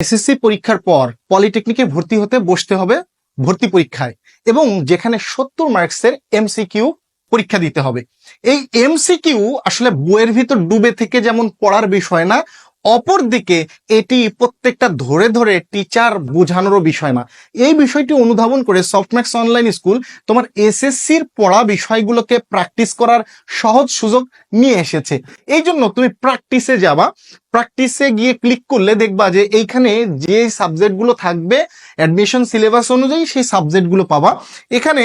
SSC পরীক্ষার পর পলিটেকনিকে ভর্তি হতে বসতে হবে ভর্তি পরীক্ষায় এবং যেখানে সত্তর মার্কসের এমসিকিউ পরীক্ষা দিতে হবে। এই এমসিকিউ আসলে বইয়ের ভিতর ডুবে থেকে যেমন পড়ার বিষয় না অপর দিকে এটি প্রত্যেকটা ধরে ধরে টিচার বোঝানোরও বিষয় না। এই বিষয়টি অনুধাবন করে সফটম্যাক্স অনলাইন স্কুল তোমার এসএসসির পড়া বিষয়গুলোকে প্র্যাকটিস করার সহজ সুযোগ নিয়ে এসেছে। এই জন্য তুমি প্র্যাকটিসে যাবা। প্র্যাকটিসে গিয়ে ক্লিক করলে দেখবা যে এইখানে যে সাবজেক্টগুলো থাকবে অ্যাডমিশন সিলেবাস অনুযায়ী সেই সাবজেক্টগুলো পাবা। এখানে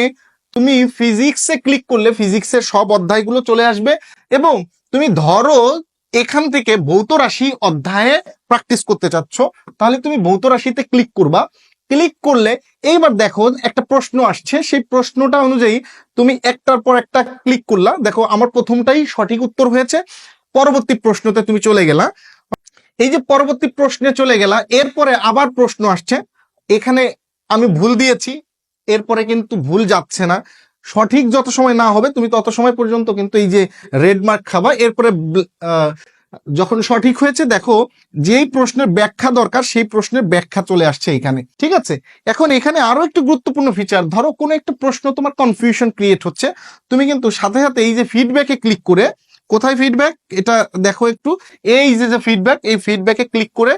তুমি ফিজিক্সে ক্লিক করলে ফিজিক্সের সব অধ্যায়গুলো চলে আসবে এবং তুমি ধরো এখান থেকে ভৌত রাশি অধ্যায়ে প্র্যাকটিস করতে চাচ্ছ, তাহলে তুমি ভৌত রাশিতে ক্লিক করবা। ক্লিক করলে এইবার দেখো একটা প্রশ্ন আসছে, সেই প্রশ্নটা অনুযায়ী তুমি একটার পর একটা ক্লিক করলা। দেখো, আমার প্রথমটাই সঠিক উত্তর হয়েছে, পরবর্তী প্রশ্নতে তুমি চলে গেলা। এই যে পরবর্তী প্রশ্নে চলে গেলা, এরপরে আবার প্রশ্ন আসছে, এখানে আমি ভুল দিয়েছি, এরপরে কিন্তু ভুল যাচ্ছে না। সঠিক যত সময় না হবে, তুমি তত সময় পর্যন্ত কিন্তু এই যে রেড মার্ক খাবা। এরপরে যখন সঠিক হয়েছে, দেখো যেই প্রশ্নের ব্যাখ্যা দরকার, সেই প্রশ্নের ব্যাখ্যা চলে আসছে এখানে। ঠিক আছে? এখন এখানে আরও একটু গুরুত্বপূর্ণ ফিচার ধরো কোনো একটা প্রশ্ন তোমার কনফিউশন ক্রিয়েট হচ্ছে। তুমি কিন্তু সাথে সাথে এই যে ফিডব্যাকে ক্লিক করে, কোথায় ফিডব্যাক এটা দেখো একটু। এই যে যে ফিডব্যাক এই ফিডব্যাকে ক্লিক করে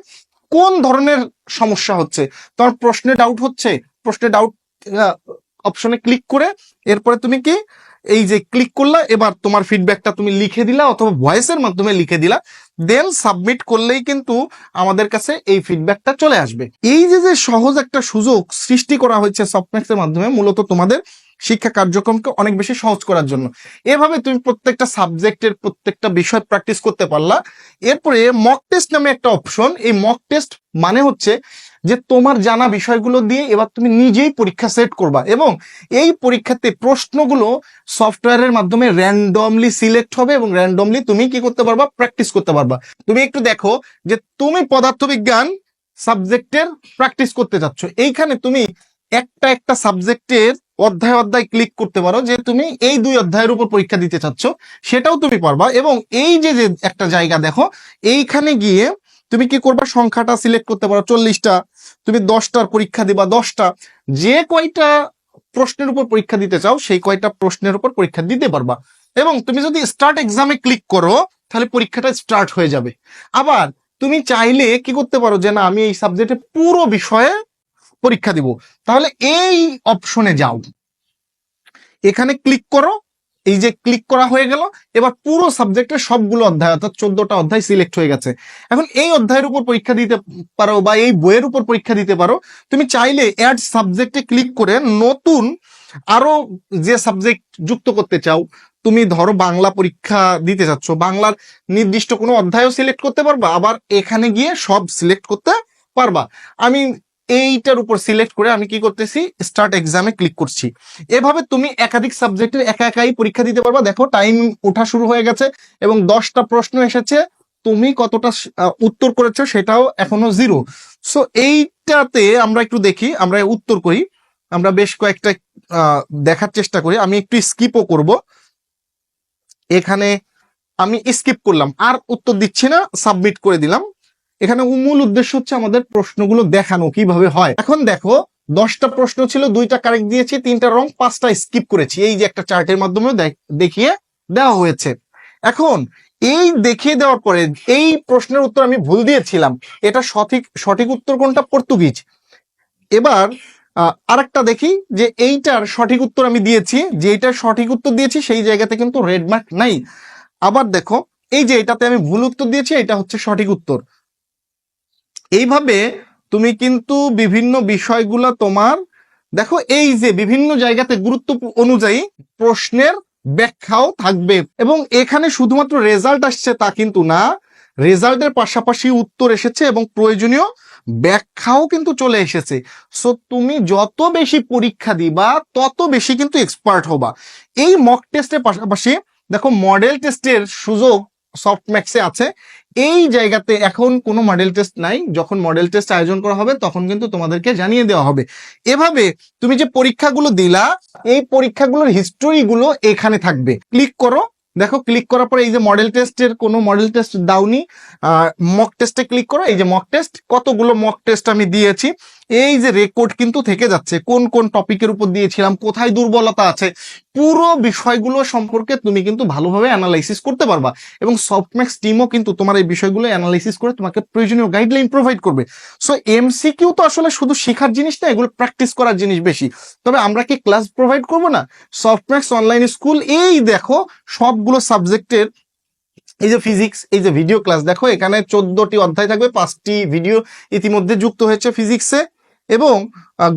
কোন ধরনের সমস্যা হচ্ছে? তোমার প্রশ্নে ডাউট হচ্ছে? প্রশ্নে ডাউট অপশনে ক্লিক করে এরপরে তুমি কি এই যে ক্লিক করলা, এবার তোমার ফিডব্যাকটা তুমি লিখে দিলা অথবা ভয়েসের মাধ্যমে লিখে দিলা দেন সাবমিট করলেই কিন্তু আমাদের কাছে এই ফিডব্যাকটা চলে আসবে। এই যে যে সহজ একটা সুযোগ সৃষ্টি করা হয়েছে সফটম্যাক্সের মাধ্যমে, মূলত তোমাদের শিক্ষা কার্যক্রমকে অনেক বেশি সহজ করার জন্য। এভাবে তুমি প্রত্যেকটা সাবজেক্টের প্রত্যেকটা বিষয় প্র্যাকটিস করতে পারলা। এরপরে মক টেস্ট নামে একটা অপশন এই মক টেস্ট মানে হচ্ছে যে তোমার জানা বিষয়গুলো দিয়ে এবার তুমি নিজেই পরীক্ষা সেট করবা এবং এই পরীক্ষাতে প্রশ্নগুলো সফটওয়্যারের মাধ্যমে র্যান্ডমলি সিলেক্ট হবে এবং র্যান্ডমলি তুমি কি করতে পারবা? প্র্যাকটিস করতে পারবা। তুমি একটু দেখো যে তুমি পদার্থবিজ্ঞান সাবজেক্টের প্র্যাকটিস করতে যাচ্ছ এইখানে তুমি একটা একটা সাবজেক্টের অধ্যায় অধ্যায় ক্লিক করতে পারো যে তুমি এই দুই অধ্যায়ের উপর পরীক্ষা দিতে চাচ্ছ, সেটাও তুমি পারবা এবং এই যে যে একটা জায়গা দেখো, এইখানে গিয়ে তুমি কি করবা? সংখ্যাটা সিলেক্ট করতে পারো চল্লিশটা, তুমি দশটার পরীক্ষা দিবা দশটা। যে কয়টা প্রশ্নের উপর পরীক্ষা দিতে চাও, সেই কয়টা প্রশ্নের উপর পরীক্ষা দিতে পারবা। এবং তুমি যদি স্টার্ট এক্সামে ক্লিক করো, তাহলে পরীক্ষাটা স্টার্ট হয়ে যাবে। আবার তুমি চাইলে কি করতে পারো যে, না, আমি এই সাবজেক্টে পুরো বিষয়ে পরীক্ষা দিব। তাহলে এই অপশনে যাও। এখানে ক্লিক করো। এই যে ক্লিক করা হয়ে গেল, এবার পুরো সাবজেক্টের সবগুলো অধ্যায়, অর্থাৎ চোদ্দটা অধ্যায় সিলেক্ট হয়ে গেছে। এখন এই অধ্যায়ের উপর পরীক্ষা দিতে পারো বা এই বইয়ের উপর পরীক্ষা দিতে পারো। তুমি চাইলে অ্যাড সাবজেক্টে ক্লিক করে নতুন আরও যে সাবজেক্ট যুক্ত করতে চাও, তুমি ধরো বাংলা পরীক্ষা দিতে চাচ্ছ, বাংলার নির্দিষ্ট কোনো অধ্যায়ও সিলেক্ট করতে পারবা, আবার এখানে গিয়ে সব সিলেক্ট করতে পারবা। আমি এইটার উপর সিলেক্ট করে আমি কি করতেছি? স্টার্ট এক্সামে ক্লিক করছি। এভাবে তুমি একাধিক সাবজেক্টের একা একাই পরীক্ষা দিতে পারবা। দেখো টাইম ওঠা শুরু হয়ে গেছে এবং দশটা প্রশ্ন এসেছে। তুমি কতটা উত্তর করেছ সেটাও এখনও জিরো সো এইটাতে আমরা একটু দেখি, আমরা উত্তর করি। আমরা বেশ কয়েকটা দেখার চেষ্টা করি। আমি একটু স্কিপও করব। এখানে আমি স্কিপ করলাম। আর উত্তর দিচ্ছি না সাবমিট করে দিলাম। এখানে মূল উদ্দেশ্য হচ্ছে আমাদের প্রশ্নগুলো দেখানো, কীভাবে হয়। এখন দেখো, দশটা প্রশ্ন ছিল, দুইটা কারেক্ট দিয়েছি, তিনটা রং পাঁচটা স্কিপ করেছি। এই যে একটা চার্টের মাধ্যমে দেখ- দেখিয়ে দেওয়া হয়েছে। এখন, এই দেখিয়ে দেওয়ার পরে, এই প্রশ্নের উত্তর আমি ভুল দিয়েছিলাম। এটা সঠিক সঠিক উত্তর কোনটা? পর্তুগিজ। এবার আরেকটা দেখি, যে এইটার সঠিক উত্তর আমি দিয়েছি যে এইটার সঠিক উত্তর দিয়েছি, সেই জায়গাতে কিন্তু রেড মার্ক নাই। আবার দেখো, এই যে এটাতে আমি ভুল উত্তর দিয়েছি, এটা হচ্ছে সঠিক উত্তর। এইভাবে তুমি কিন্তু বিভিন্ন বিষয়গুলো তোমার, দেখো এই যে বিভিন্ন জায়গাতে গুরুত্ব অনুযায়ী প্রশ্নের ব্যাখ্যাও থাকবে। এবং এখানে শুধুমাত্র রেজাল্ট আসছে তা কিন্তু না রেজাল্টের পাশাপাশি উত্তর এসেছে এবং প্রয়োজনীয় ব্যাখ্যাও কিন্তু চলে এসেছে। সো তুমি যত বেশি পরীক্ষা দিবা, তত বেশি কিন্তু এক্সপার্ট হবা। এই মক টেস্টের পাশাপাশি, দেখো মডেল টেস্টের সুযোগ সফটম্যাক্সে আছে। এই জায়গাতে এখন কোনো মডেল টেস্ট নাই। যখন মডেল টেস্ট আয়োজন করা হবে, তখন কিন্তু তোমাদেরকে জানিয়ে দেওয়া হবে। এভাবে তুমি যে পরীক্ষাগুলো দিলা, এই পরীক্ষাগুলোর হিস্টোরি গুলো এখানে থাকবে। ক্লিক করো। দেখো ক্লিক করার পরে এই যে মডেল টেস্টের কোনো মডেল টেস্ট দাওনি। মক টেস্টে ক্লিক করো। এই যে মক টেস্ট কতগুলো মক টেস্ট আমি দিয়েছি। এই যে রেকর্ড কিন্তু থেকে যাচ্ছে, কোন কোন টপিকের উপর দিয়েছিলাম, কোথায় দুর্বলতা আছে, পুরো বিষয়গুলো সম্পর্কে তুমি কিন্তু ভালোভাবে অ্যানালাইসিস করতে পারবা এবং সফটম্যাক্স টিমও কিন্তু তোমার এই বিষয়গুলো অ্যানালাইসিস করে তোমাকে প্রয়োজনীয় গাইডলাইন প্রোভাইড করবে। সো এমসিকিউ তো আসলে শুধু শেখার জিনিস না, এগুলো প্র্যাকটিস করার জিনিস বেশি। তবে আমরা কি ক্লাস প্রোভাইড করব না? সফটম্যাক্স অনলাইন স্কুল এই দেখো সবগুলো সাবজেক্টের এই যে ফিজিক্স এই যে ভিডিও ক্লাস দেখো এখানে চোদ্দটি অধ্যায় থাকবে, পাঁচটি ভিডিও ইতিমধ্যে যুক্ত হয়েছে ফিজিক্সে এবং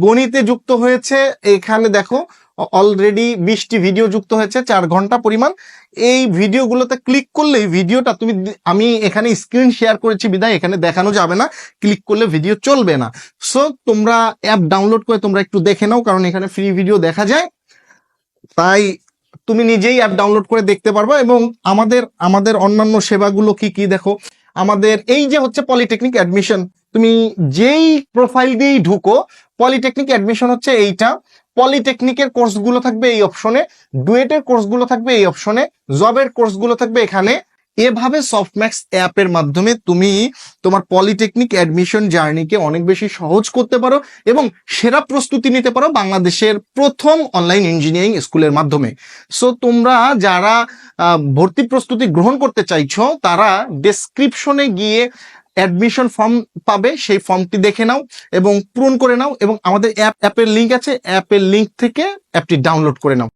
গণিতে যুক্ত হয়েছে, এখানে দেখো অলরেডি বিশটি ভিডিও যুক্ত হয়েছে, চার ঘণ্টা পরিমাণ। এই ভিডিওগুলোতে ক্লিক করলেই ভিডিওটা তুমি আমি এখানে স্ক্রিন শেয়ার করেছি বিদায়, এখানে দেখানো যাবে না ক্লিক করলে ভিডিও চলবে না। সো তোমরা অ্যাপ ডাউনলোড করে তোমরা একটু দেখে নাও, কারণ এখানে ফ্রি ভিডিও দেখা যায়। তাই তুমি নিজেই অ্যাপ ডাউনলোড করে দেখতে পারবা এবং আমাদের আমাদের অন্যান্য সেবাগুলো কি কি দেখো? আমাদের এই যে হচ্ছে পলিটেকনিক অ্যাডমিশন তুমি যেই প্রোফাইল দিয়েই ঢুকো পলিটেকনিক অ্যাডমিশন হচ্ছে এইটা। পলিটেকনিকের কোর্সগুলো থাকবে এই অপশনে ডুয়েটের কোর্সগুলো থাকবে এই অপশনে জবের কোর্সগুলো থাকবে এখানে। এভাবে সফটম্যাক্স অ্যাপের মাধ্যমে তুমি তোমার পলিটেকনিক অ্যাডমিশন জার্নিকে অনেক বেশি সহজ করতে পারো এবং সেরা প্রস্তুতি নিতে পারো বাংলাদেশের প্রথম অনলাইন ইঞ্জিনিয়ারিং স্কুলের মাধ্যমে। সো তোমরা যারা ভর্তি প্রস্তুতি গ্রহণ করতে চাইছো, তারা ডেসক্রিপশনে গিয়ে অ্যাডমিশন ফর্ম পাবে, সেই ফর্মটি দেখে নাও এবং পূরণ করে নাও এবং আমাদের অ্যাপ অ্যাপের লিঙ্ক আছে অ্যাপের লিঙ্ক থেকে অ্যাপটি ডাউনলোড করে নাও।